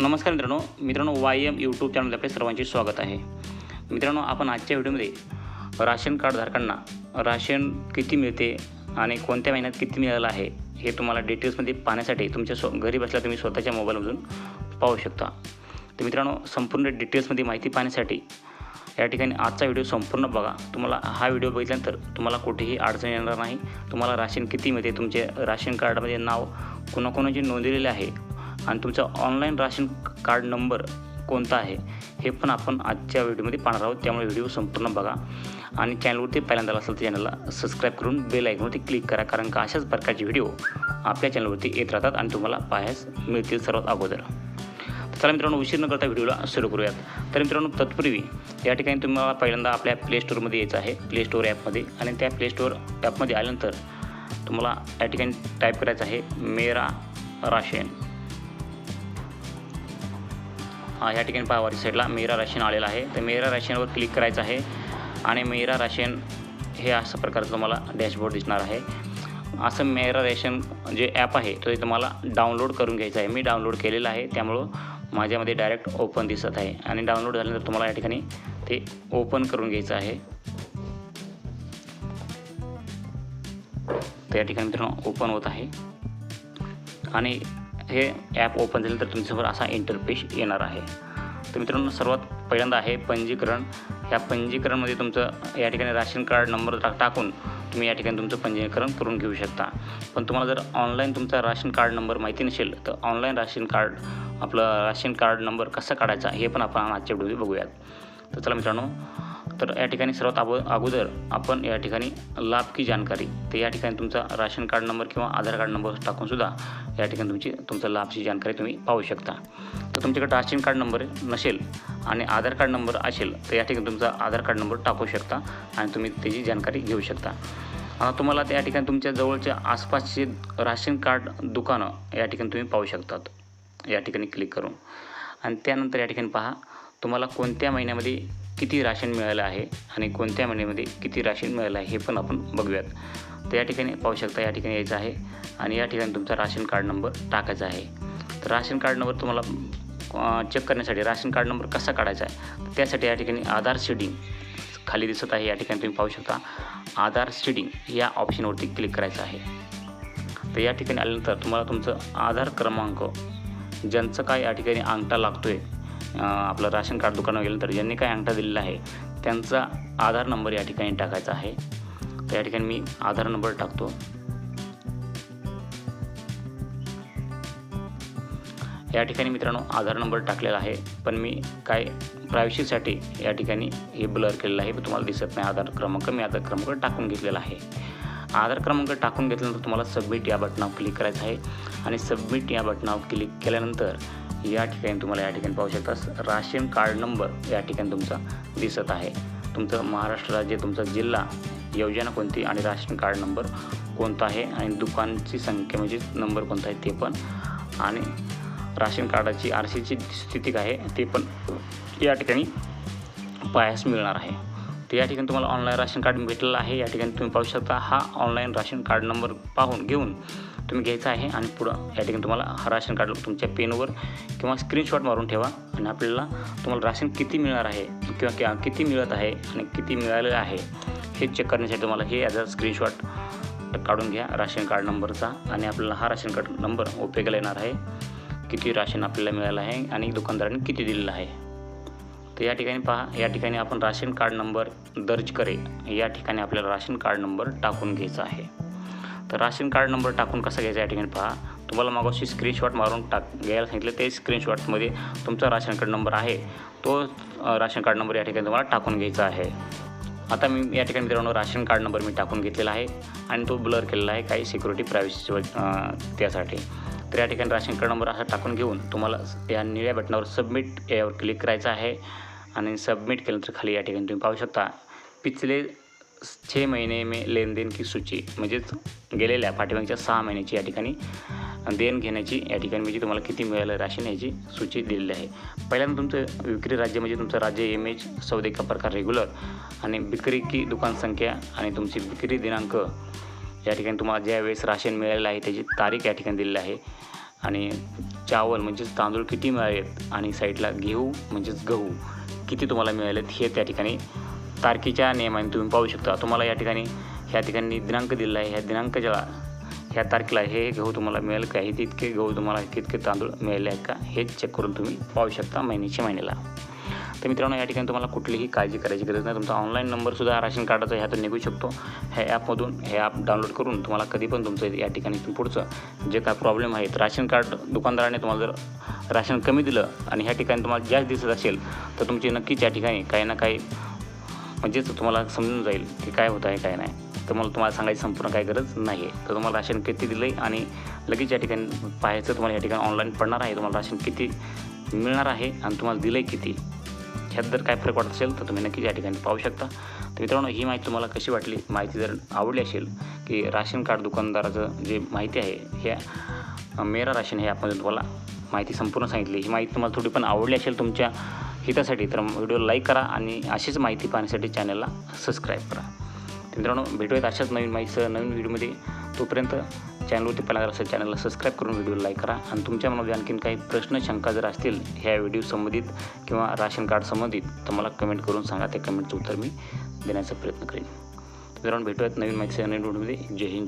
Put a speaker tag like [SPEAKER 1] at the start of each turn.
[SPEAKER 1] नमस्कार मित्रांनो मित्रांनो वाय एम यूट्यूब चॅनलमध्ये आपले सर्वांचे स्वागत आहे. मित्रांनो आपण आजच्या व्हिडिओमध्ये राशन कार्डधारकांना राशन किती मिळते आणि कोणत्या महिन्यात किती मिळालं आहे हे तुम्हाला डिटेल्समध्ये पाहण्यासाठी तुमच्या स्व घरी बसल्या तुम्ही स्वतःच्या मोबाईलमधून पाहू शकता. तर मित्रांनो संपूर्ण डिटेल्समध्ये माहिती पाहण्यासाठी या ठिकाणी आजचा व्हिडिओ संपूर्ण बघा. तुम्हाला हा व्हिडिओ बघितल्यानंतर तुम्हाला कुठेही अडचण येणार नाही. तुम्हाला राशन किती मिळते तुमचे राशन कार्डमध्ये नाव कोणाकोणाचे नोंदलेले आहे आणि तुमचा ऑनलाईन राशन कार्ड नंबर कोणता आहे हे पण आपण आजच्या व्हिडिओमध्ये पाहणार आहोत. त्यामुळे व्हिडिओ संपूर्ण बघा. आणि चॅनलवरती पहिल्यांदा असेल तर चॅनलला सबस्क्राईब करून बेल आयकॉनवरती क्लिक करा. कारण का अशाच प्रकारचे व्हिडिओ आपल्या चॅनलवरती येत राहतात आणि तुम्हाला पाहायस मिळतील सर्वात अगोदर. चला मित्रांनो उशीर न करता व्हिडिओला सुरू करूयात. तर मित्रांनो तत्पूर्वी या ठिकाणी तुम्हाला पहिल्यांदा आपल्या प्ले स्टोअरमध्ये यायचं आहे. प्ले स्टोअर ॲपमध्ये आणि त्या प्ले स्टोअर ॲपमध्ये आल्यानंतर तुम्हाला या ठिकाणी टाईप करायचं आहे मेरा राशन. हा या ठिकाणी पहा वरच्या साईडला मेरा राशन आलेला आहे. तर मेरा राशनवर क्लिक करायचं आहे. आणि मेरा राशन हे असं प्रकारचं तुम्हाला डॅशबोर्ड दिसणार आहे. असं मेरा रेशन जे ॲप आहे तो तुम्हाला डाउनलोड करून घ्यायचं आहे. मी डाउनलोड केलेलं आहे त्यामुळं माझ्यामध्ये डायरेक्ट ओपन दिसत आहे. आणि डाउनलोड झाल्यानंतर तुम्हाला या ठिकाणी ते ओपन करून घ्यायचं आहे. तर या ठिकाणी मित्रांनो ओपन होत आहे. आणि हे ॲप ओपन झालं तर तुमच्यासमोर असा इंटरपेश येणार आहे. तर मित्रांनो सर्वात पहिल्यांदा आहे पंजीकरण. या पंजीकरणमध्ये तुमचं या ठिकाणी राशन कार्ड नंबर टाकून तुम्ही या ठिकाणी तुमचं पंजीकरण करून घेऊ शकता. पण तुम्हाला जर ऑनलाईन तुमचा राशन कार्ड नंबर माहिती नसेल तर ऑनलाईन राशन कार्ड आपलं राशन कार्ड नंबर कसा काढायचा हे पण आपण आजच्या व्हिडिओ बघूयात. तर चला मित्रांनो तर या ठिकाणी सर्वात अगो अगोदर आपण या ठिकाणी लाभ की जानकारी तर या ठिकाणी तुमचा राशन कार्ड नंबर किंवा आधार कार्ड नंबर टाकूनसुद्धा या ठिकाणी तुमची तुमचा लाभची जानकारी तुम्ही पाहू शकता. तर तुमच्याकडे राशन कार्ड नंबर नसेल आणि आधार कार्ड नंबर असेल तर या ठिकाणी तुमचा आधार कार्ड नंबर टाकू शकता आणि तुम्ही त्याची जानकारी घेऊ शकता. आता तुम्हाला त्या ठिकाणी तुमच्या जवळच्या आसपासचे राशन कार्ड दुकानं या ठिकाणी तुम्ही पाहू शकतात. या ठिकाणी क्लिक करून. आणि त्यानंतर या ठिकाणी पहा तुम्हाला कोणत्या महिन्यामध्ये किती राशन मिळालं आहे आणि कोणत्या महिन्यामध्ये किती राशन मिळालं आहे हे पण आपण बघूयात. तर या ठिकाणी पाहू शकता या ठिकाणी यायचं आहे आणि या ठिकाणी तुमचा राशन कार्ड नंबर टाकायचा आहे. तर राशन कार्ड नंबर तुम्हाला चेक करण्यासाठी राशन कार्ड नंबर कसा काढायचा आहे? त्यासाठी या ठिकाणी आधार सीडिंग खाली दिसत आहे. या ठिकाणी तुम्ही पाहू शकता आधार सीडिंग या ऑप्शनवरती क्लिक करायचं आहे. तर या ठिकाणी आल्यानंतर तुम्हाला तुमचं आधार क्रमांक ज्यांचं काय या ठिकाणी अंगठा लागतो आहे आपलं राशन कार्ड दुकानावर गेल्यानंतर ज्यांनी काय अंगठा दिलेला आहे त्यांचा आधार नंबर या ठिकाणी टाकायचा आहे. तर या ठिकाणी मी आधार नंबर टाकतो. या ठिकाणी मित्रांनो आधार नंबर टाकलेला आहे पण मी काय प्रायव्हसीसाठी या ठिकाणी हे ब्लर केलेलं आहे तुम्हाला दिसत नाही. आधार क्रमांक मी आधार क्रमांक टाकून घेतलेला आहे. आधार क्रमांक टाकून घेतल्यानंतर तुम्हाला सबमिट या बटनावर क्लिक करायचं आहे. आणि सबमिट या बटनावर क्लिक केल्यानंतर या ठिकाणी तुम्हाला या ठिकाणी पाहू शकता राशन कार्ड नंबर या ठिकाणी तुमचा दिसत आहे. तुमचं महाराष्ट्र राज्य तुमचा जिल्हा योजना कोणती आणि राशन कार्ड नंबर कोणता आहे? आणि दुकानची संख्या म्हणजे नंबर कोणता आहे ते पण. आणि राशन कार्डाची आर सीची स्थिती काय आहे ते पण या ठिकाणी पाहायस मिळणार आहे. तर या ठिकाणी तुम्हाला ऑनलाईन राशन कार्ड भेटलेलं आहे. या ठिकाणी तुम्ही पाहू शकता हा ऑनलाईन राशन कार्ड नंबर पाहून घेऊन तुम्ही घ्यायचा आहे आणि पुढं या ठिकाणी तुम्हाला हा राशन कार्ड तुमच्या पेनवर किंवा स्क्रीनशॉट मारून ठेवा आणि आपल्याला तुम्हाला राशन किती मिळणार आहे किंवा किती मिळत आहे आणि किती मिळालेलं आहे हे चेक करण्यासाठी तुम्हाला हे ॲज अ स्क्रीनशॉट काढून घ्या. राशन कार्ड नंबरचा आणि आपल्याला हा राशन कार्ड नंबर उपयोगाला येणार आहे. किती राशन आपल्याला मिळालं आहे आणि दुकानदाराने किती दिलेलं आहे. तर या ठिकाणी पहा या ठिकाणी आपण राशन कार्ड नंबर दर्ज करे या ठिकाणी आपल्याला राशन कार्ड नंबर टाकून घ्यायचा आहे. तर राशन कार्ड नंबर टाकून कसा घ्यायचा या ठिकाणी पहा. तुम्हाला मागाशी स्क्रीनशॉट मारून टाक घ्यायला सांगितलं ते स्क्रीनशॉटमध्ये तुमचा राशन कार्ड नंबर आहे. तो राशन कार्ड नंबर या ठिकाणी तुम्हाला टाकून घ्यायचा आहे. आता मी या ठिकाणी मित्रांनो राशन कार्ड नंबर मी टाकून घेतलेला आहे आणि तो ब्लर केलेला आहे काही सिक्युरिटी प्रायव्हसी त्यासाठी. तर या ठिकाणी राशन कार्ड नंबर असा टाकून घेऊन तुम्हाला या निळ्या बटनावर सबमिट यावर क्लिक करायचं आहे. आणि सबमिट केल्यानंतर खाली या ठिकाणी तुम्ही पाहू शकता. पिछले छे महिने में लेनदेन की सूची म्हणजेच गेलेल्या पाठीमागच्या सहा महिन्याची या ठिकाणी देण घेण्याची या ठिकाणी म्हणजे तुम्हाला किती मिळालं राशन याची सूची दिलेली आहे. पहिल्यांदा तुमचं विक्री राज्य म्हणजे तुमचं राज्य एम एच सौदे का प्रकार रेग्युलर आणि विक्री की दुकान संख्या आणि तुमची विक्री दिनांक या ठिकाणी तुम्हाला ज्या वेळेस राशन मिळालेलं आहे त्याची तारीख या ठिकाणी दिलेली आहे. आणि चावल म्हणजेच तांदूळ किती मिळालेत आणि साईडला घेऊ म्हणजेच गहू किती तुम्हाला मिळालेत हे त्या ठिकाणी तारखेच्या नियमाने तुम्ही पाहू शकता. तुम्हाला या ठिकाणी ह्या ठिकाणी दिनांक दिलेला आहे. ह्या दिनांकाच्या ह्या तारखेला हे गहू तुम्हाला मिळेल का? हे तितके गहू तुम्हाला तितके तांदूळ मिळाले आहेत का? हे चेक करून तुम्ही पाहू शकता महिन्याच्या महिन्याला. तर मित्रांनो या ठिकाणी तुम्हाला कुठलीही काळजी करायची गरज नाही. तुमचा ऑनलाईन नंबरसुद्धा राशन कार्डाचा ह्यातून निघू शकतो. ह्या ॲपमधून हे ॲप डाउनलोड करून तुम्हाला कधी पण तुमचं या ठिकाणी पुढचं जे काय प्रॉब्लेम आहेत राशन कार्ड दुकानदाराने तुम्हाला जर राशन कमी दिलं आणि ह्या ठिकाणी तुम्हाला जास्त दिसत असेल तर तुमची नक्कीच या ठिकाणी काही ना काही म्हणजेच तुम्हाला समजून जाईल की काय होत आहे काय नाही. तर मला तुम्हाला सांगायची संपूर्ण काय गरज नाही आहे तर तुम्हाला राशन किती दिलं आहे आणि लगेच या ठिकाणी पाहायचं तुम्हाला या ठिकाणी ऑनलाईन पडणार आहे. तुम्हाला राशन किती मिळणार आहे आणि तुम्हाला दिलं आहे किती? ह्यात जर काय फरक वाटत असेल तर तुम्ही नक्कीच या ठिकाणी पाहू शकता. तर मित्रांनो ही माहिती तुम्हाला कशी वाटली? माहिती जर आवडली असेल की राशन कार्ड दुकानदाराचं जे माहिती आहे हे मेरा राशन हे ॲपमध्ये तुम्हाला माहिती संपूर्ण सांगितली. ही माहिती तुम्हाला थोडी पण आवडली असेल तुमच्या हितासाठी तर व्हिडिओ लाईक करा आणि अशीच माहिती पाहण्यासाठी चॅनलला सबस्क्राईब करा. मित्रांनो भेटूयात अशाच नवीन माहितीसह नवीन व्हिडिओमध्ये. तोपर्यंत चॅनलवरती पहिल्यांदा असेल चॅनलला सबस्क्राईब करून व्हिडिओ लाईक करा आणि तुमच्या मनामध्ये आणखीन काही प्रश्न शंका जर असतील ह्या व्हिडिओ संबंधित किंवा राशन कार्ड संबंधित तर मला कमेंट करून सांगा. त्या कमेंटचं उत्तर मी देण्याचा प्रयत्न करेन. मित्रांनो भेटूयात नवीन माहिती नवीन व्हिडिओमध्ये. जय हिंद.